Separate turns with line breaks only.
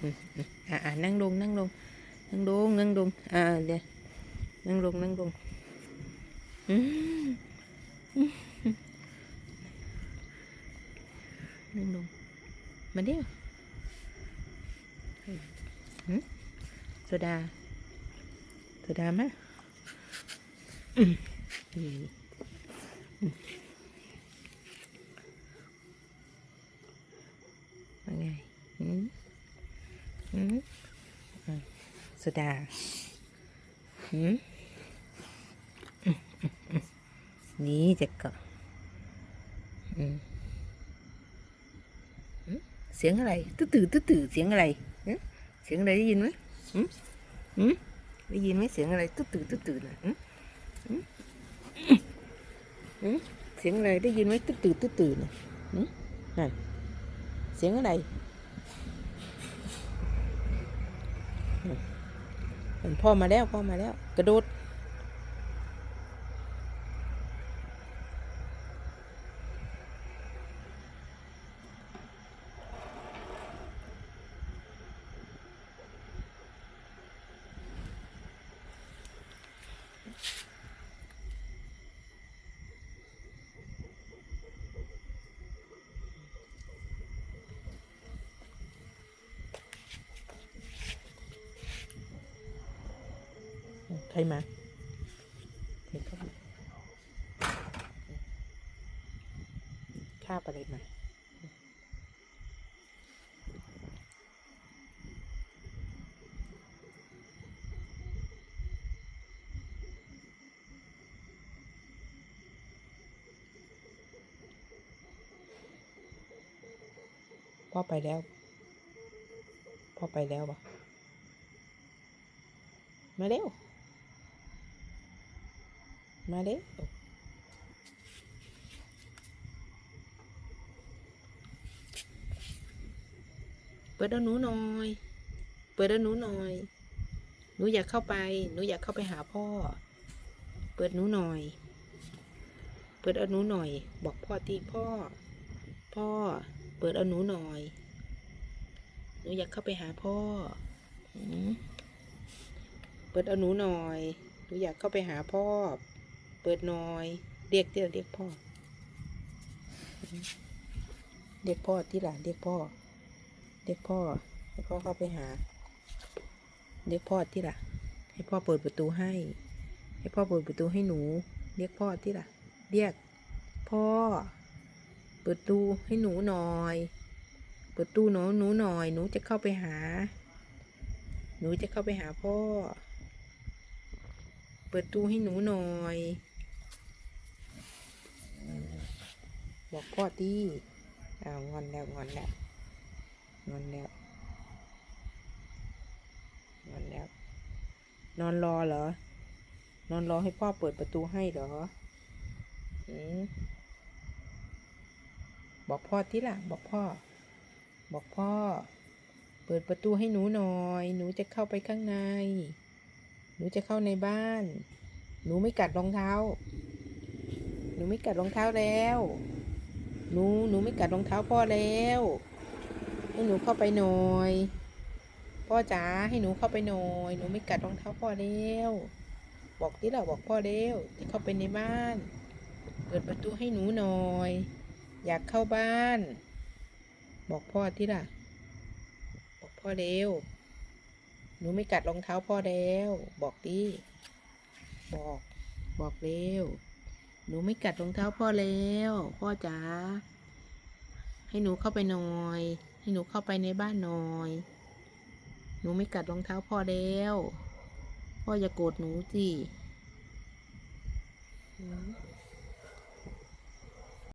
อืมอืมอ่าอ่านั่งลงนั่งลงนั่งลงนั่งลงอ่าเดี๋ยวนั่งลงนั่งลงอืมอืมนั่งลงมาเดี๋ยวอืมโซดาโซดามาอืมอืมอืมว่าไงอืมอืมอะ โซดาอืมอืมอืมอืมนี่จะเกาะอืมอืมเสียงอะไรตื้อตื้อตื้อตื้อเสียงอะไรอืมเสียงอะไรได้ยินไหมอืมอืมได้ยินไหมเสียงอะไรตื้อตื้อตื้อตื้อน่ะอืมอืมอืมเสียงอะไรได้ยินไหมตื้อตื้อตื้อตื้อน่ะอืมนั่นเสียงอะไรเห็น พ่อมาแล้วพ่อมาแล้ว กระโดด ใครมาใครเข้ามาคาบอะไรมาพ่อไปแล้ว พ่อไปแล้วปะมาเร็ว มาเร็วเปิดเอาหนูหน่อย เปิดเอาหนูหน่อย หนูอยากเข้าไป หนูอยากเข้าไปหาพ่อ เปิดหนูหน่อย เปิดเอาหนูหน่อย บอกพ่อตีพ่อ พ่อ เปิดเอาหนูหน่อย หนูอยากเข้าไปหาพ่อ เปิดเอาหนูหน่อย หนูอยากเข้าไปหาพ่อ เปิดหน่อย เรียกเรียเรียกพ่อ เรียกพ่อที่หลังเรียกพ่อ เรียกพ่อให้พ่อเข้าไปหา เรียกพ่อที่หลังให้พ่อเปิดประตูให้ ให้พ่อเปิดประตูให้หนู เรียกพ่อที่หลังเรียก พ่อ เปิดประตูให้หนูหน่อย เปิดประตูหนูหนูหน่อย หนูจะเข้าไปหา หนูจะเข้าไปหาพ่อ เปิดตู้ให้หนูหน่อย บอกพ่อตีอ้าวงอนแล้วงอนแล้วงอนแล้วงอนแล้ว นอนรอเหรอ นอนรอให้พ่อเปิดประตูให้เหรออืมบอกพ่อที่ล่ะ บอกพ่อ บอกพ่อ เปิดประตูให้หนูหน่อย หนูจะเข้าไปข้างใน หนูจะเข้าในบ้าน หนูไม่กัดรองเท้า หนูไม่กัดรองเท้าแล้ว หนูหนูไม่กัดรองเท้าพ่อแล้วให้หนูเข้าไปหน่อย พ่อจ๋าให้หนูเข้าไปหน่อย หนูไม่กัดรองเท้าพ่อแล้วบอกที่เราบอกพ่อแล้วจะเข้าไปในบ้าน เปิดประตูให้หนูหน่อย อยากเข้าบ้าน บอกพ่อที่ล่ะ บอกพ่อเร็วหนูไม่กัดรองเท้าพ่อแล้ว บอกดิบอก บอกเร็ว หนูไม่กัดรองเท้าพ่อแล้ว พ่อจ๋า ให้หนูเข้าไปหน่อย ให้หนูเข้าไปในบ้านหน่อย หนูไม่กัดรองเท้าพ่อแล้ว พ่ออย่าโกรธหนูสิ